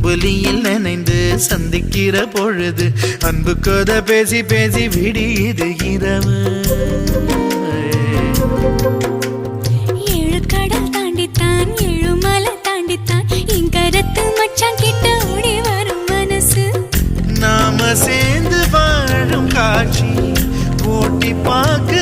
அம்புலியில் நினைந்து சந்திக்கிற பொழுது அன்பு கொத பேசி பேசி விடியுது இரவு. ஏழு கடல் தாண்டித்தான் ஏழு மலை தாண்டித்தான் என் கருத்து மச்சான் கிட்ட ஓடி வரும் மனசு. நாம சேர்ந்து வாழும் காட்சி ஓட்டி பார்க்க